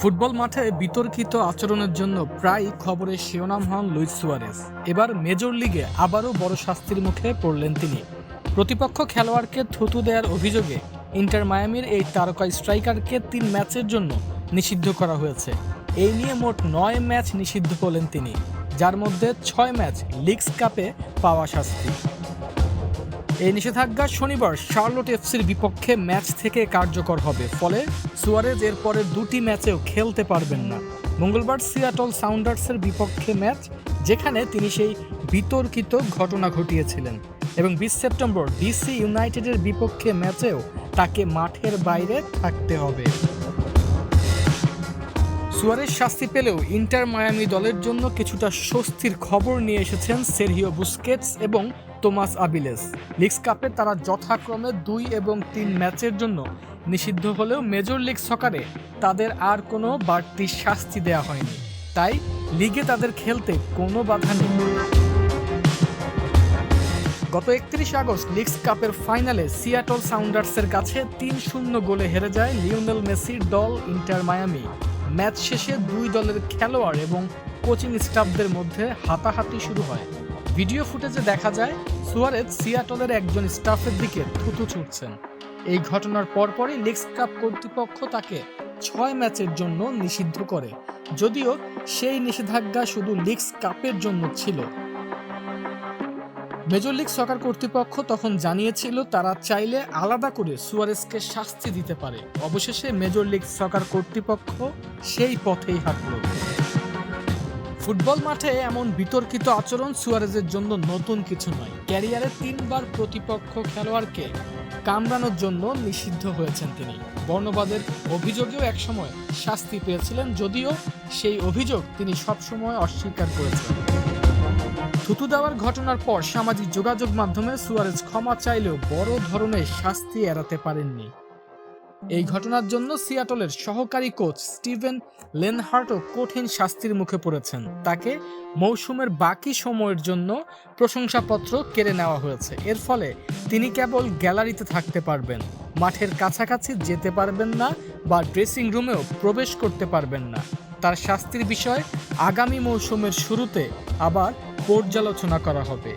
Football মাঠে বিতর্কিত আচরণের জন্য প্রায় খবরে শিরোনাম হন লুইস সুয়ারেস এবার মেজর লিগে আবারও বড় শাস্তির মুখে পড়লেন তিনি। প্রতিপক্ষ খেলোয়াড়কে থুতু দেওয়ার অভিযোগে ইন্টার মায়ামির এই তারকা স্ট্রাইকারকে তিন ম্যাচের জন্য নিষিদ্ধ করা হয়েছে। এই নিয়ে মোট নয় ম্যাচ নিষিদ্ধ হলেন তিনি, যার মধ্যে ছয় ম্যাচ লিগস কাপে পাওয়া শাস্তি। এই নিষেধাজ্ঞা শনিবার শার্লট এফসির বিপক্ষে ম্যাচ থেকে কার্যকর হবে। ফলে সুয়ারেজ এরপরে দুটি ম্যাচেও খেলতে পারবেন না। মঙ্গলবার সিয়াটল সাউন্ডার্সের বিপক্ষে ম্যাচ, যেখানে তিনি সেই বিতর্কিত ঘটনা ঘটিয়েছিলেন। এবং বিশ সেপ্টেম্বর ডিসি ইউনাইটেডের বিপক্ষে ম্যাচেও তাকে মাঠের বাইরে থাকতে হবে। সুয়ারেজ শাস্তি পেলেও ইন্টার মায়ামি দলের জন্য কিছুটা স্বস্তির খবর নিয়ে এসেছেন সেরহিও বুস্কেটস এবং তোমাস আবিলেস। লিগস কাপে তারা যথাক্রমে দুই এবং তিন ম্যাচের জন্য নিষিদ্ধ হলেও মেজর লিগ সকারে তাদের আর কোনো বাড়তি শাস্তি দেওয়া হয়নি। তাই লিগে তাদের খেলতে কোনো বাধা নেই। গত একত্রিশ আগস্ট লিগস কাপের ফাইনালে সিয়াটল সাউন্ডার্সের কাছে তিন শূন্য গোলে হেরে যায় লিওনেল মেসির দল ইন্টার মায়ামি। ম্যাচ শেষে দুই দলের খেলোয়াড় এবং কোচিং স্টাফদের মধ্যে হাতাহাতি শুরু হয়। ভিডিও ফুটেজে দেখা যায়, সুয়ারেজ সিয়াটলের একজন স্টাফের দিকে থুতু ছুটছেন। এই ঘটনার পরপরই লিগস কাপ কর্তৃপক্ষ তাকে ছয় ম্যাচের জন্য নিষিদ্ধ করে, যদিও সেই নিষেধাজ্ঞা শুধু লিগস কাপের জন্য ছিল। মেজর লিগ সকার কর্তৃপক্ষ তখন জানিয়েছিল, তারা চাইলে আলাদা করে সুয়ারেজকে শাস্তি দিতে পারে। অবশেষে মেজর লিগ সকার কর্তৃপক্ষ সেই পথেই হাঁটল। ফুটবল মাঠে এমন বিতর্কিত আচরণ সুয়ারেজের জন্য নতুন কিছু নয়। ক্যারিয়ারে তিনবার প্রতিপক্ষ খেলোয়াড়কে কামড়ানোর জন্য নিষিদ্ধ হয়েছেন তিনি। বর্ণবাদের অভিযোগেও একসময় শাস্তি পেয়েছিলেন, যদিও সেই অভিযোগ তিনি সবসময় অস্বীকার করেছেন। থুতু দেওয়ার ঘটনার পর সামাজিক যোগাযোগ মাধ্যমে সুয়ারেজ ক্ষমা চাইলেও বড় ধরনের শাস্তি এড়াতে পারেননি। এই ঘটনার জন্য সিয়াটলের সহকারী কোচ স্টিভেন লেনহার্টও কঠিন শাস্তির মুখে পড়েছেন। তাকে মৌসুমের বাকি সময়ের জন্য প্রশংসাপত্র কেড়ে নেওয়া হয়েছে। এর ফলে তিনি কেবল গ্যালারিতে থাকতে পারবেন, মাঠের কাছাকাছি যেতে পারবেন না বা ড্রেসিং রুমেও প্রবেশ করতে পারবেন না। তার শাস্তির বিষয় আগামী মৌসুমের শুরুতে আবার পর্যালোচনা করা হবে।